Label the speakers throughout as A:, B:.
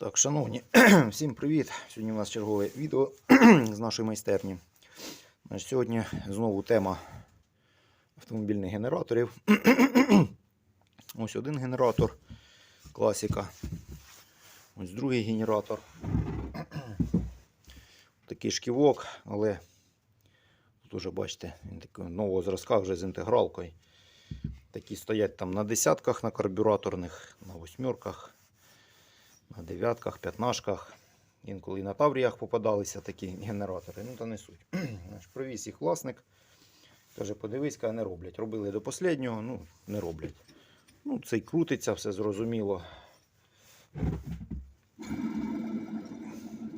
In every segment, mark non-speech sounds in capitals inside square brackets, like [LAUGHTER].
A: Так, шановні, [CLEARS THROAT] всім привіт! Сьогодні у нас чергове відео [CLEARS THROAT] з нашої майстерні. Сьогодні знову тема автомобільних генераторів. [CLEARS THROAT] Ось один генератор, класика. Ось другий генератор. Такий шківок, але тут уже бачите, він такий нового зразка вже з інтегралкою. Такі стоять там на десятках, на карбюраторних, на восьмерках дев'ятках, п'ятнашках. Інколи і на тавріях попадалися такі [LAUGHS] генератори. Ну, то не суть. [CLEARS THROAT] Привіз їх власник. Каже, подивись, каже, не роблять. Робили до останнього, ну, не роблять. Ну, цей крутиться, все зрозуміло.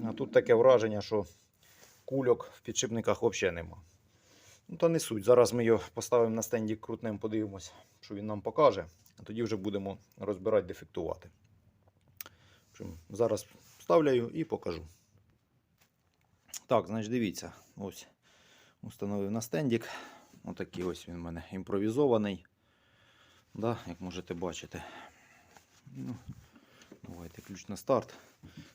A: А тут таке враження, що кульок в підшипниках взагалі нема. Ну, то не суть. Зараз ми його поставимо на стенді крутнем, подивимось, що він нам покаже. А тоді вже будемо розбирати, дефектувати. В зараз вставляю і покажу. Так, значить, дивіться, ось установив на стендік. Отакий ось він у мене імпровізований. Да, як можете бачити. Ну, давайте ключ на старт.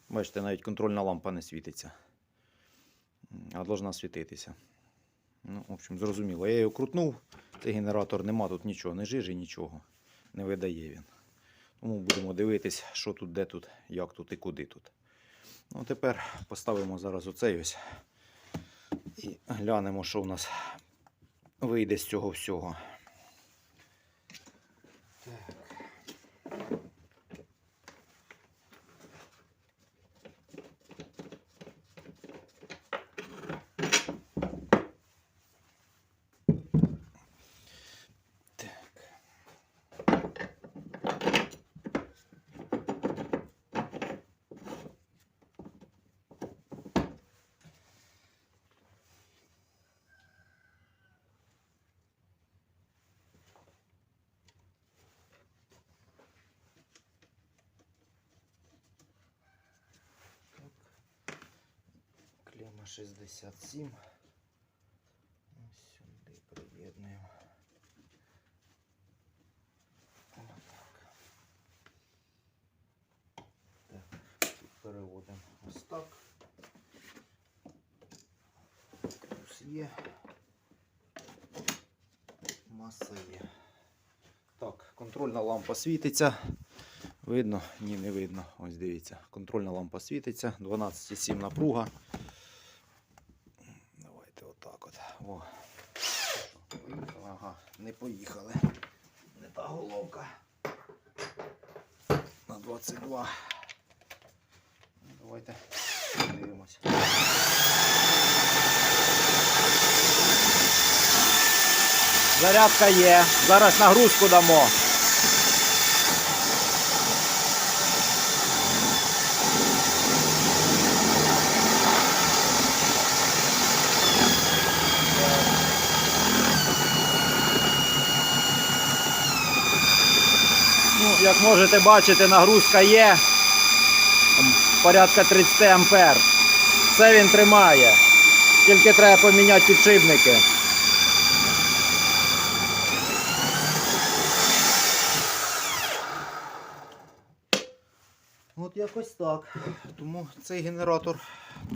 A: Бачите, навіть контрольна лампа не світиться. А должна світитися. Ну, в общем, зрозуміло. Я його крутнув. Цей генератор нема тут нічого, не жижі, нічого. Не видає він. Тому будемо дивитись, що тут, де тут, як тут і куди тут. Ну, тепер поставимо зараз оцей ось і глянемо, що в нас вийде з цього всього. Так. Клема 67. Ось сюди приєднуємо. Отак. Так, тут переводимо ось так. Плюс є. Маса є. Так, контрольна лампа світиться. Видно? Ні, не видно. Ось дивіться. Контрольна лампа світиться. 12,7 напруга. Давайте отак от. О. Поїхали. Ага, не поїхали. Не та головка. На 22. Ну, Давайте подивимось. Зарядка є. Зараз нагрузку дамо. Ну, як можете бачити, нагрузка є. Порядка 30 ампер. Все він тримає. Тільки треба поміняти підшипники. От якось так. Тому цей генератор,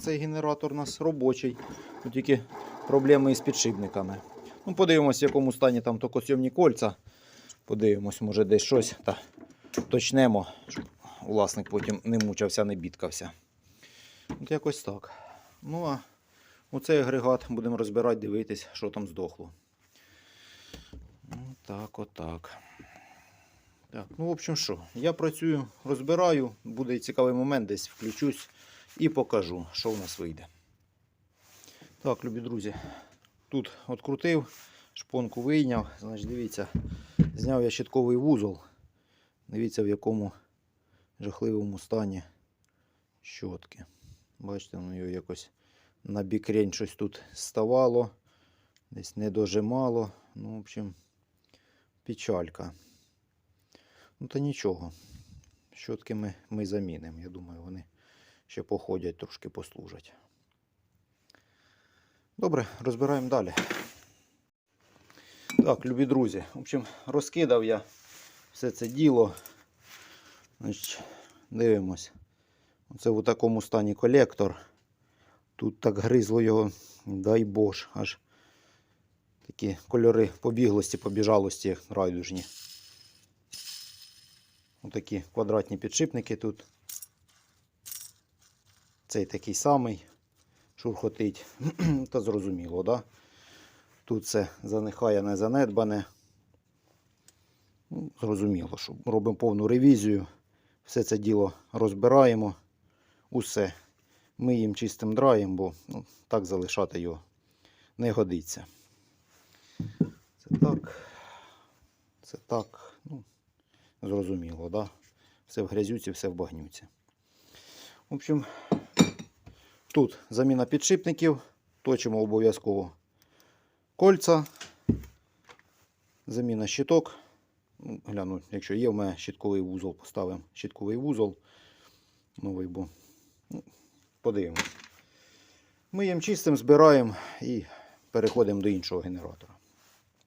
A: цей генератор у нас робочий. Тут тільки проблеми із підшипниками. Ну, подивимось, в якому стані там токосйомні кольця. Подивимось, може десь щось та точнемо, щоб власник потім не мучався, не бідкався. От якось так. Ну а оцей агрегат будемо розбирати, дивитись, що там здохло. Так, отак. Так, ну, в общем, що, я працюю, розбираю, буде цікавий момент, десь включусь і покажу, що в нас вийде. Так, любі друзі, тут открутив, шпонку вийняв, значить, дивіться, зняв я щитковий вузол. Дивіться, в якому жахливому стані щотки. Бачите, воно його якось на бікрень щось тут ставало, десь не дожимало. Ну, в общем, печалька. Ну, та нічого. Щотки ми, ми замінимо. Я думаю, вони ще походять, трошки послужать. Добре, розбираємо далі. Так, любі друзі. В общем, розкидав я все це діло. Значить, дивимось. Це в такому стані колектор. Тут так гризло його, дай бож, аж такі кольори побіглості, побіжалості райдужні. Отакі квадратні підшипники тут. Цей такий самий шурхотить. [CLEARS THROAT] Та зрозуміло, да? Тут це занехає не занедбане. Зрозуміло, що робимо повну ревізію. Все це діло розбираємо. Усе. Миємо чистим драєм, бо ну, так залишати його не годиться. Це так. Це так. Ну, зрозуміло, да? Все в грязюці, все в багнюці. В общем, тут заміна підшипників. Точимо обов'язково кольця. Заміна щиток. Ну, Гляну, якщо є в мене щитковий вузол, поставимо щитковий вузол. Новий бо. Ну, подивимось. Миємо чистим, збираємо і переходимо до іншого генератора.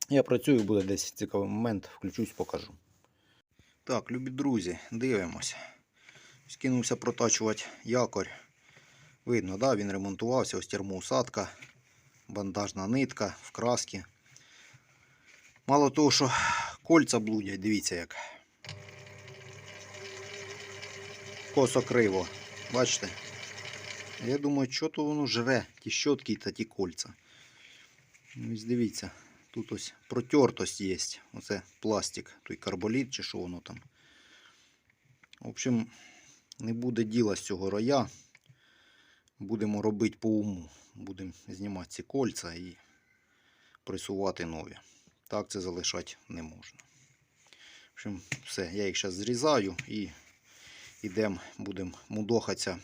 A: Я працюю, буде десь цікавий момент, включусь, покажу. Так, любі друзі, дивимося. Скинувся протачувати якорь. Видно, да, він ремонтувався, ось термоусадка, бандажна нитка в краски. Мало того, що кольця блудять, дивіться як. Косо криво. Бачите? Я думаю, що то воно живе, ті щотки та ті кольця. Ну, Ось дивіться, тут ось протертость є. Оце пластик, той карболіт чи що воно там. В общем, не буде діла з цього роя. Будемо робити по уму. Будемо знімати ці кольця і пресувати нові. Так це залишати не можна. В общем, все, я їх зараз зрізаю і йдемо, будемо мудохатися,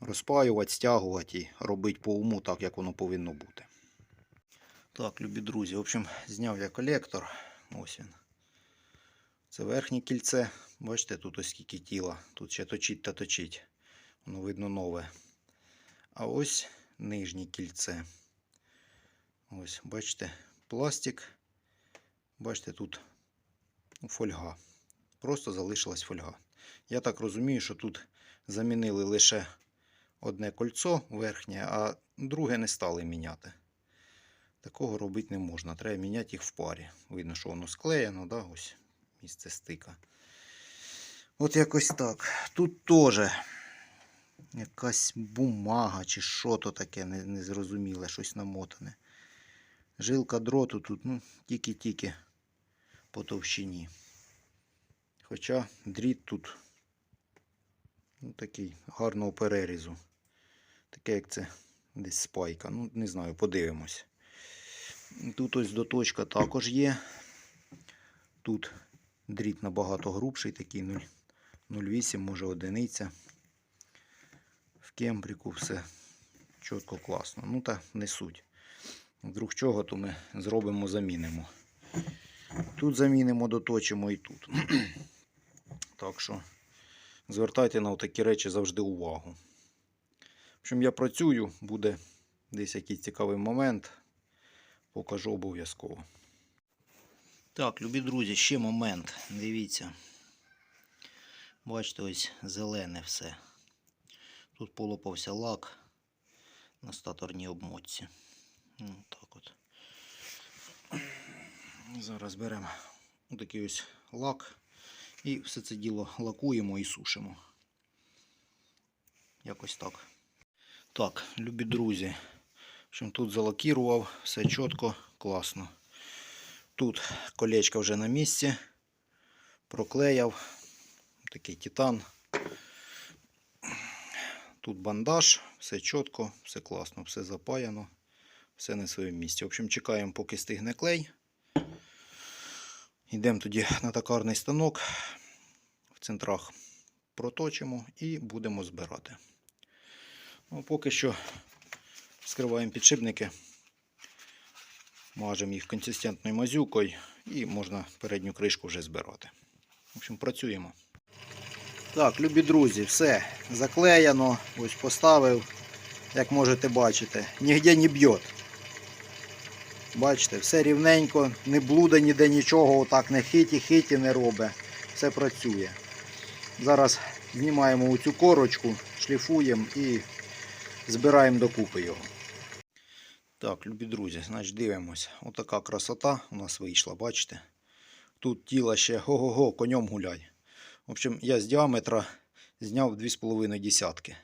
A: розпаювати, стягувати і робити по уму так, як воно повинно бути. Так, любі друзі, в общем, зняв я колектор. Ось він. Це верхнє кільце. Бачите, тут ось скільки тіла. Тут ще точить та точить. Воно видно нове. А ось нижнє кільце. Ось, бачите, пластик. Бачите, тут фольга. Просто залишилась фольга. Я так розумію, що тут замінили лише одне кольцо верхнє, а друге не стали міняти. Такого робити не можна. Треба міняти їх в парі. Видно, що воно склеєно, да? ось місце стика. От якось так. Тут теж якась бумага чи що то таке незрозуміле, щось намотане. Жилка дроту тут ну, тільки-тільки по товщині. Хоча дріт тут ну, такий гарного перерізу. Таке, як це десь спайка. Ну, не знаю, подивимось. Тут ось доточка також є. Тут дріт набагато грубший, такий 0,8, може одиниця. В кембрику все чітко класно. Ну та не суть. Вдруг чого, то ми зробимо, замінимо. Тут замінимо, доточимо і тут. [CLEARS THROAT] так що звертайте на такі речі завжди увагу. В общем, я працюю, буде десь якийсь цікавий момент. Покажу обов'язково. Так, любі друзі, ще момент. Дивіться. Бачите, ось зелене все. Тут полопався лак на статорній обмотці. Ну, так от. Зараз беремо такий ось лак і все це діло лакуємо і сушимо. Якось так. Так, любі друзі. Общем, тут залакірував, все чітко, класно. Тут колечко вже на місці. Проклеяв. Такий титан. Тут бандаж, все чітко, все класно, все запаяно, все на своєму місці. В общем, чекаємо, поки стигне клей. Йдемо тоді на токарний станок. В центрах проточимо і будемо збирати. Ну, поки що скриваємо підшипники, мажемо їх консистентною мазюкою і можна передню кришку вже збирати. В общем, працюємо. Так, любі друзі, все заклеєно, ось поставив, як можете бачити, нігде не б'є. Бачите, все рівненько, не блуда ніде нічого, отак не хиті-хиті не робить. Все працює. Зараз знімаємо оцю корочку, шліфуємо і збираємо докупи його. Так, любі друзі, значить дивимось. Отака красота у нас вийшла, бачите? Тут тіло ще го-го-го, конем гуляй. В общем, я з діаметра зняв 2,5 десятки.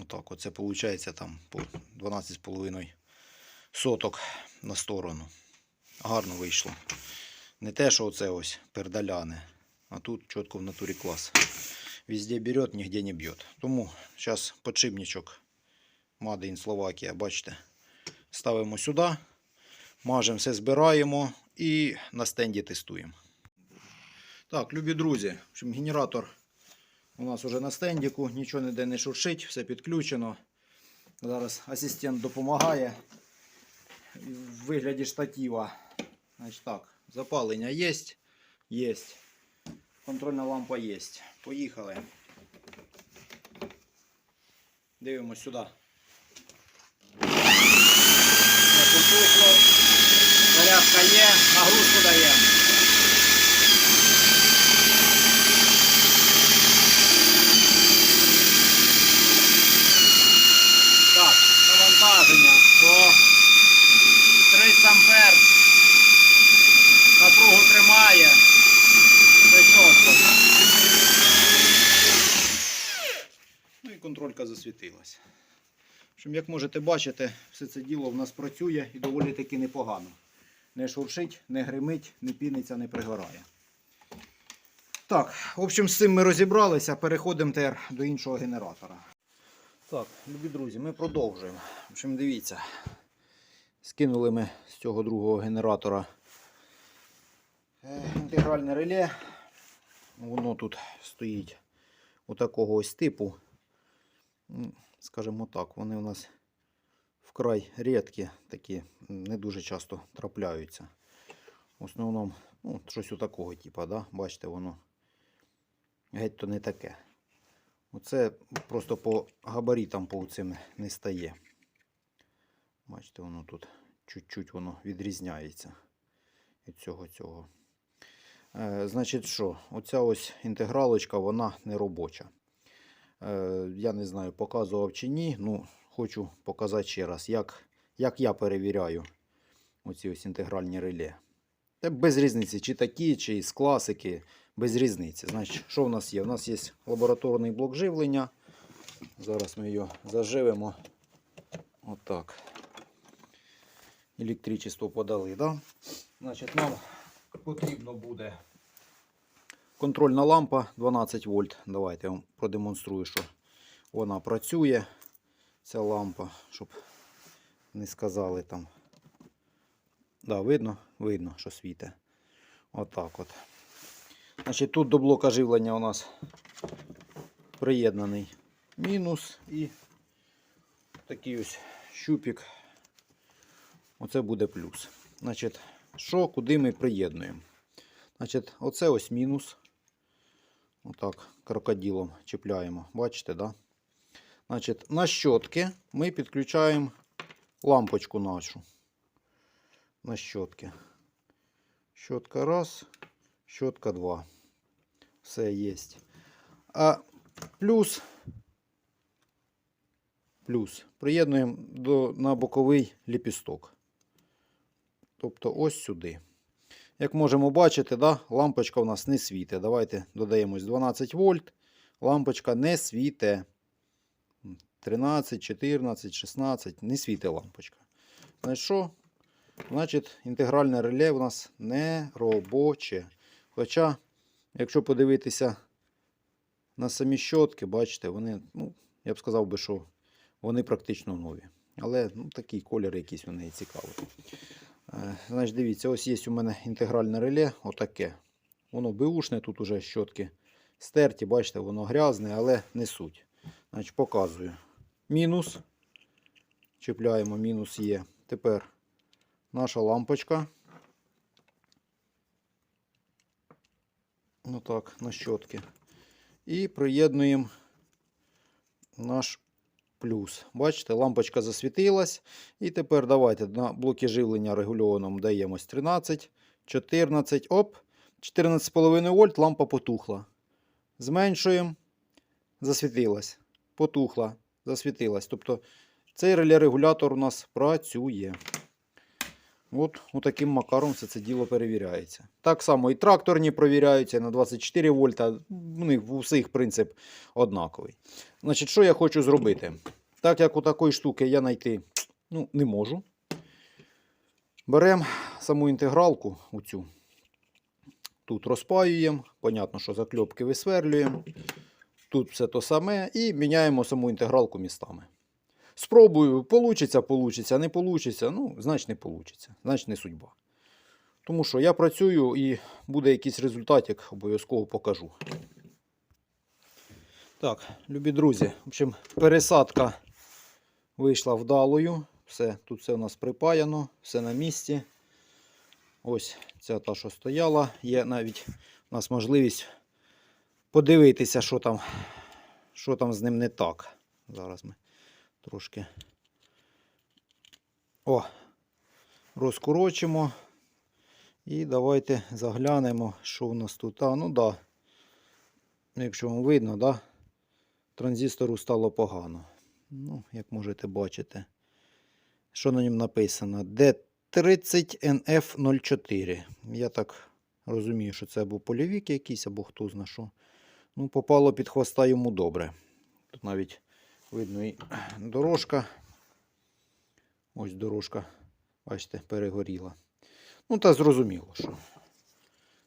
A: Отак, оце виходить там по 12,5 соток на сторону. Гарно вийшло. Не те, що оце ось пердаляне, а тут чітко в натурі клас. Везде берет, нігде не б'є. Тому зараз подшипничок in Словакія, бачите. Ставимо сюди, мажемо, все збираємо і на стенді тестуємо. Так, любі друзі, генератор у нас вже на стендіку, нічого ніде не шуршить, все підключено. Зараз асистент допомагає в вигляді штатива. Значить так, запалення є, є. Контрольна лампа є. Поїхали. Дивимось сюди. Не потухло. Зарядка є, Засвітилась. Як можете бачити, все це діло в нас працює і доволі таки непогано. Не шуршить, не гримить, не піниться, не пригорає. Так, в общем, з цим ми розібралися. Переходимо тепер до іншого генератора. Так, любі друзі, ми продовжуємо. В общем, дивіться. Скинули ми з цього другого генератора е, інтегральне реле. Воно тут стоїть отакого ось типу. М, Скажімо так, вони у нас вкрай рідкі, такі не дуже часто трапляються. В основному ну, щось у такого типу, да? бачите, воно геть то не таке. Оце просто по габаритам по цим не стає. Бачите, воно тут чуть-чуть воно відрізняється від цього цього. Е, значить, що? Оця ось інтегралочка, вона не робоча. Е, я не знаю, показував чи ні. Ну, хочу показати ще раз, як, як я перевіряю оці ось інтегральні реле. Та без різниці, чи такі, чи з класики, без різниці. Значить, що в нас є? У нас є лабораторний блок живлення. Зараз ми його заживемо. Отак. Електричество подали, да? Значить, нам потрібно буде контрольна лампа 12 вольт. Давайте я вам продемонструю, що вона працює. Ця лампа, щоб не сказали там. Да, видно? Видно, що світить. Отак от. Значить, тут до блока живлення у нас приєднаний мінус і такий ось щупик. Оце буде плюс. Значить, що, куди ми приєднуємо? Значить, оце ось мінус. Отак, крокодилом чіпляємо. Бачите, да? Значить, на щотки ми підключаємо лампочку нашу. На щотки. Щотка раз, щотка два. Все є. А плюс, плюс приєднуємо до, на боковий ліпісток. Тобто ось сюди. Як можемо бачити, да, лампочка у нас не світить. Давайте додаємо 12 вольт. Лампочка не світить. 13, 14, 16. Не світить лампочка. Значить, що? Значить, інтегральне реле у нас не робоче. Хоча, якщо подивитися на самі щотки, бачите, вони, ну, я б сказав би, що вони практично нові. Але ну, такий колір якийсь у неї цікавий. Е, Значить, дивіться, ось є у мене інтегральне реле, отаке. Воно беушне, тут уже щотки стерті, бачите, воно грязне, але не суть. Значить, показую. Мінус. Чіпляємо, мінус є. Тепер наша лампочка. Отак, на щотки. І приєднуємо наш плюс. Бачите, лампочка засвітилась. І тепер давайте на блоки живлення регульованому даємо 13, 14, оп, 14,5 вольт, лампа потухла. зменшуємо, засвітилась, потухла, засвітилась. Тобто цей реле-регулятор у нас працює. От таким макаром все це діло перевіряється. Так само і тракторні провіряються на 24 вольта. У них у всіх принцип однаковий. Значить, що я хочу зробити? Так як у такої штуки я знайти ну, не можу. Беремо саму інтегралку оцю. Тут розпаюємо. Понятно, що закльопки висверлюємо. Тут все то саме і міняємо саму інтегралку містами. Спробую, получиться, получиться, не получиться, ну, значить не получиться, значить не судьба. Тому що я працюю і буде якийсь результатик, обов'язково покажу. Так, любі друзі, в общем, пересадка вийшла вдалою. Все, тут все у нас припаяно, все на місці. Ось ця та, що стояла. Є навіть у нас можливість подивитися, що там, що там з ним не так. Зараз ми трошки О, розкорочимо. І давайте заглянемо, що у нас тут. А, ну да. Якщо вам видно, да, транзистору стало погано. Ну, як можете бачити. Що на ньому написано? D30NF04. Я так розумію, що це або полівік якийсь, або хто зна що. Ну, попало під хвоста йому добре. Тут навіть видно і дорожка. Ось дорожка, бачите, перегоріла. Ну, та зрозуміло, що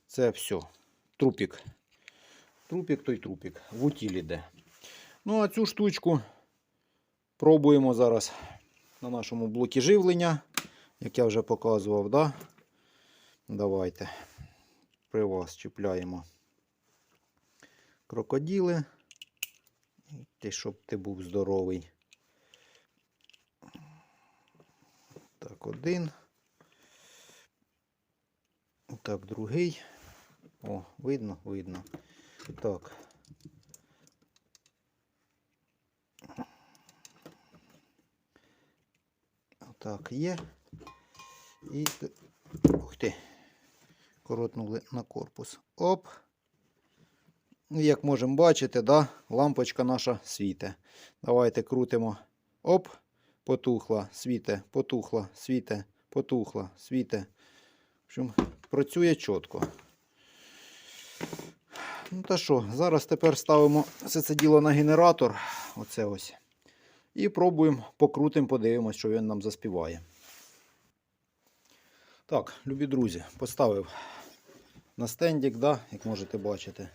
A: це все. Трупік. Трупік той трупік. В утіль іде. Ну, а цю штучку пробуємо зараз на нашому блокі живлення, як я вже показував, да? Давайте при вас чіпляємо крокоділи. Ти, щоб ти був здоровий. Так, один. Так, другий. О, видно, видно. Так. Так, є. І. Ух ти. Коротнули на корпус. Оп. Ну, Як можемо бачити, да, лампочка наша світе. Давайте крутимо. Оп, потухла, світе, потухла, світе, потухла, світе. В общем, працює чітко. Ну та що, зараз тепер ставимо все це діло на генератор. Оце ось. І пробуємо, покрутимо, подивимось, що він нам заспіває. Так, любі друзі, поставив на стендік, да, як можете бачити.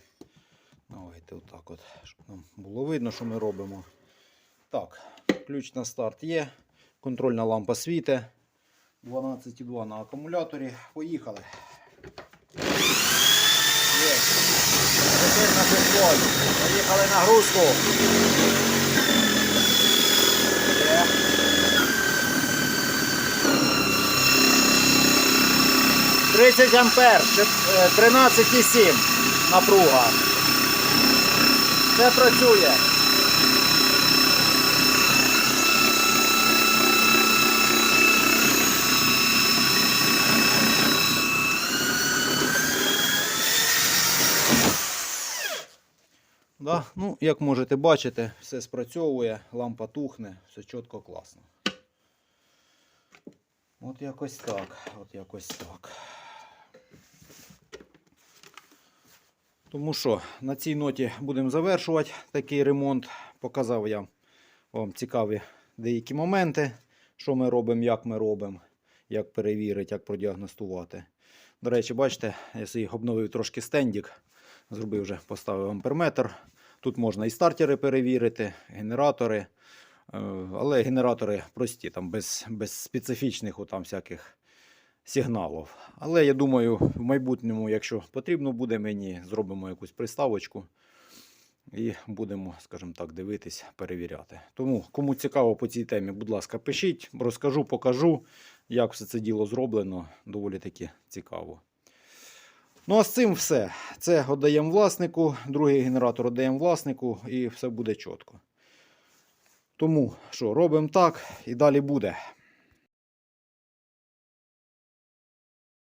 A: Давайте отак от, щоб нам було видно, що ми робимо. Так, ключ на старт є. Контрольна лампа світе. 12,2 на акумуляторі. Поїхали. Є. Тепер на підході. Поїхали нагрузку. Є. Тридцять ампер, чет- е, 13,7 напруга. Це працює. Да? Ну, як можете бачити, все спрацьовує, лампа тухне, все чітко класно. От якось так. От якось так. Тому що на цій ноті будемо завершувати такий ремонт. Показав я вам цікаві деякі моменти, що ми робимо, як ми робимо, як перевірити, як продіагностувати. До речі, бачите, я обновив трошки стендік, зробив вже, поставив амперметр. Тут можна і стартери перевірити, генератори. Е, Але генератори прості, там без, без специфічних отам всяких сигналів. Але я думаю, в майбутньому, якщо потрібно буде мені, зробимо якусь приставочку і будемо, скажімо так, дивитись, перевіряти. Тому, кому цікаво по цій темі, будь ласка, пишіть, розкажу, покажу, як все це діло зроблено. Доволі таки цікаво. Ну, а з цим все. Це віддаємо власнику, другий генератор віддаємо власнику і все буде чітко. Тому що робимо так і далі буде.